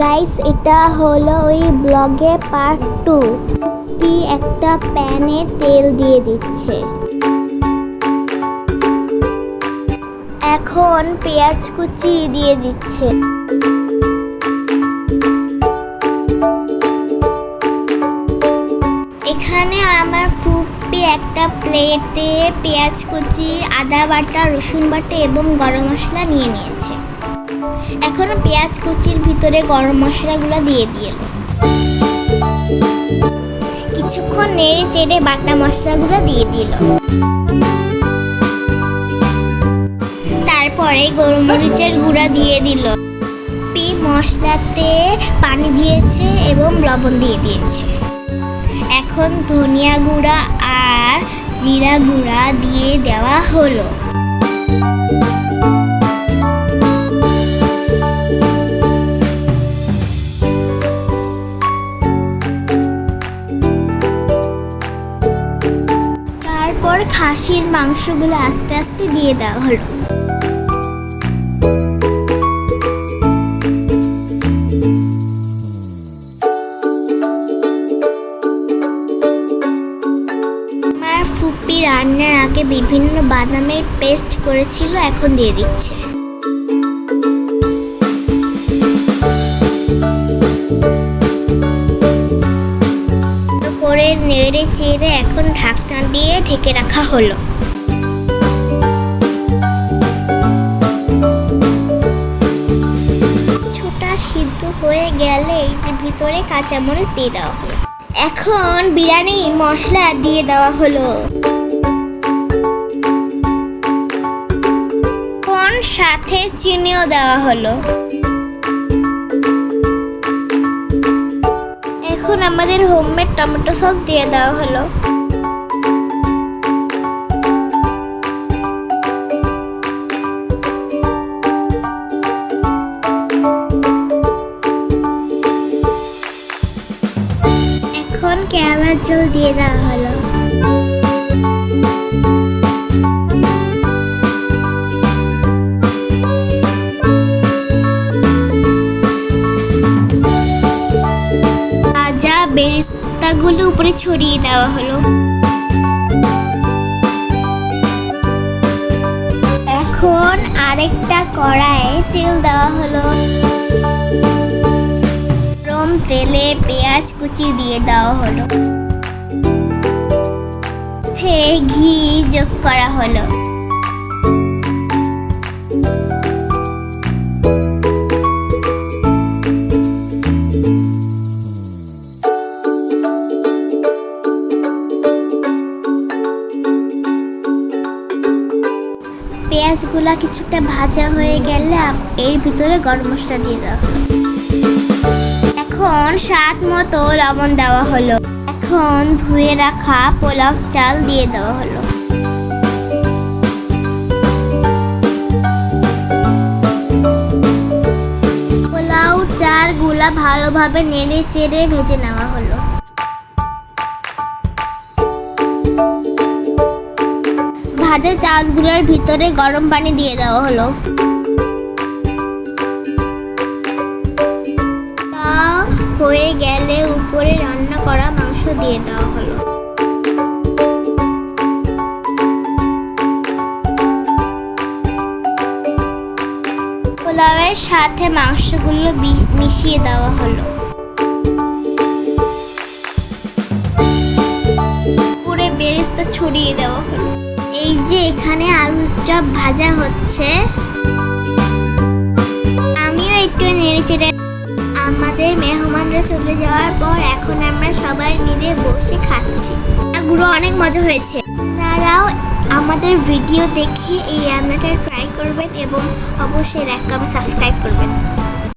Guys এটা হলো ওই ব্লগে পার্ট টু টি একটা প্যানে তেল দিয়ে দিচ্ছে। এখন পেঁয়াজ কুচি দিয়ে দিচ্ছে। একটা প্লেটে পেঁয়াজ কুচি, আদা বাটা, রসুন বাটা এবং গরম মশলা নিয়ে নিয়েছে। এখন পেঁয়াজ কুচির ভিতরে গরম মশলাগুলো দিয়ে দিল কিছুক্ষণ নেড়ে চেড়ে বাটা মশলাগুলো দিয়ে দিল। তারপরে গোলমরিচের গুঁড়া দিয়ে দিল। পি মশলাতে পানি দিয়েছে এবং লবণ দিয়ে দিয়েছে। এখন ধনিয়া গুঁড়া জিরা গুঁড়া দিয়ে দেওয়া হলো। তারপর খাসির মাংসগুলো আস্তে আস্তে দিয়ে দেওয়া হলো। রান্নার আগে বিভিন্ন বাদামের পেস্ট করেছিল, এখন দিয়ে দিচ্ছে। করে নেড়ে চেড়ে এখন ঢাকনা দিয়ে ঢেকে রাখা হলো। ছোটা সিদ্ধ হয়ে গেলে এটার ভিতরে কাঁচামরিচ দিয়ে দেওয়া হলো। এখন বিরিয়ানি মশলা দিয়ে দেওয়া হলো। চিনিও দেওয়া হলো। এখন আমাদের হোমমেড টমেটো সস দিয়ে দেওয়া হলো। এখন ক্যারামেল জল দিয়ে দেওয়া হলো। বেরেস্তাগুলো উপরে ছড়িয়ে দেওয়া হলো। এখন আরেকটা কড়াইয়ে তেল দেওয়া হলো। গরম তেলে পেঁয়াজ কুচি দিয়ে দেওয়া হলো। ঘি যোগ করা হলো। পেঁয়াজগুলা কিছুটা ভাজা হয়ে গেলে এর ভিতরে গরম মশলা দিয়ে দাও। এখন স্বাদ মতো লবণ দেওয়া হলো। এখন ধুয়ে রাখা পোলাও চাল দিয়ে দেওয়া হলো। পোলাও চালগুলা ভালোভাবে নেড়ে চেড়ে ভেজে নেওয়া হলো। ভাজা চালগুলোর ভিতরে গরম পানি দিয়ে দেওয়া হলো। হয়ে গেলে উপরে রান্না করা মাংস দিয়ে দেওয়া হলো। পোলাওয়ের সাথে মাংসগুলো মিশিয়ে দেওয়া হলো। পুরে বেরেস্তা ছড়িয়ে দেওয়া হলো। এই যে এখানে আলুর চপ ভাজা হচ্ছে। আমিও একটু নেড়ে আমাদের মেহমানরা চলে যাওয়ার পর এখন আমরা সবাই মিলে বসে খাচ্ছি। গুলো অনেক মজা হয়েছে। তারাও আমাদের ভিডিও দেখে এই রান্নাটা ট্রাই করবেন এবং অবশ্যই লাইক কমেন্ট সাবস্ক্রাইব করবেন।